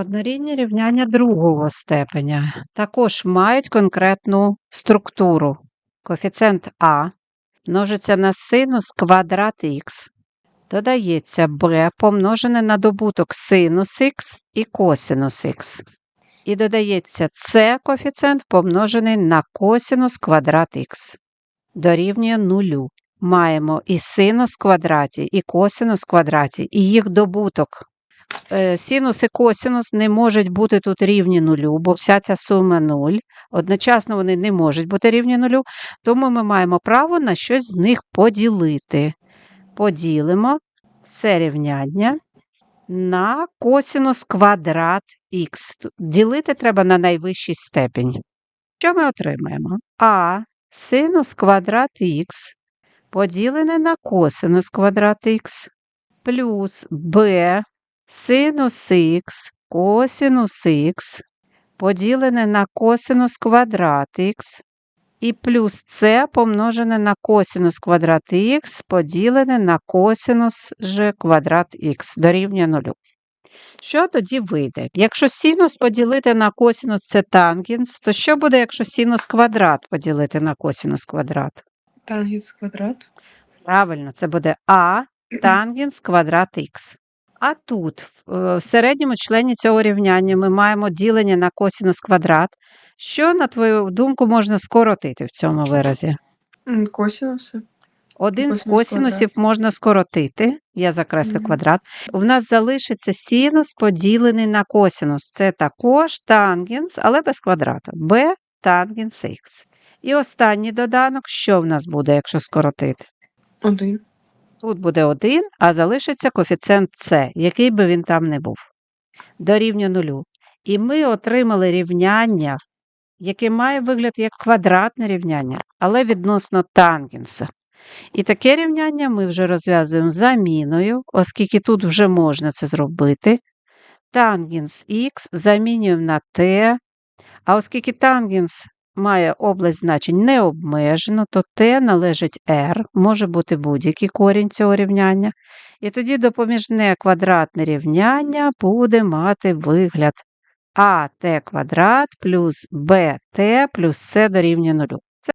Однорідні рівняння другого степеня також мають конкретну структуру. Коефіцієнт А множиться на синус квадрат х, додається b помножене на добуток синус х і косинус х. І додається c коефіцієнт помножений на косинус квадрат х. Дорівнює нулю. Маємо і синус квадраті, і косинус квадраті, і їх добуток. Е, Синус і косинус не можуть бути тут рівні нулю, бо вся ця сума нуль. Одночасно вони не можуть бути рівні нулю, тому ми маємо право на щось з них поділити. Поділимо все рівняння на косинус квадрат х. Ділити треба на найвищий степінь. Що ми отримаємо? А синус квадрат х поділене на косинус квадрат х плюс b синус х косинус х поділене на косинус квадрат х і плюс c помножене на косинус квадрат х поділене на косинус ж квадрат х дорівнює нулю. Що тоді вийде? Якщо синус поділити на косинус це тангенс, то що буде, якщо синус квадрат поділити на косинус квадрат? Тангенс квадрат. Правильно, це буде а тангенс квадрат х. А тут, в е, середньому члені цього рівняння, ми маємо ділення на косинус квадрат. Що, на твою думку, можна скоротити в цьому виразі? М, Косинуси. Один з Косинус косинусів можна скоротити, я закреслю Мгм. квадрат. У нас залишиться синус поділений на косинус. Це також тангенс, але без квадрата. b тангенс х. І останній доданок, що в нас буде, якщо скоротити? Один. Тут буде 1, а залишиться коефіцієнт С, який би він там не був. Дорівнює нулю. І ми отримали рівняння, яке має вигляд як квадратне рівняння, але відносно тангенса. І таке рівняння ми вже розв'язуємо заміною, оскільки тут вже можна це зробити. Тангенс х замінюємо на t, а оскільки тангенс має область значень необмежено, то Т належить r, може бути будь-який корінь цього рівняння. І тоді допоміжне квадратне рівняння буде мати вигляд ат квадрат плюс БТ плюс С дорівнює нулю.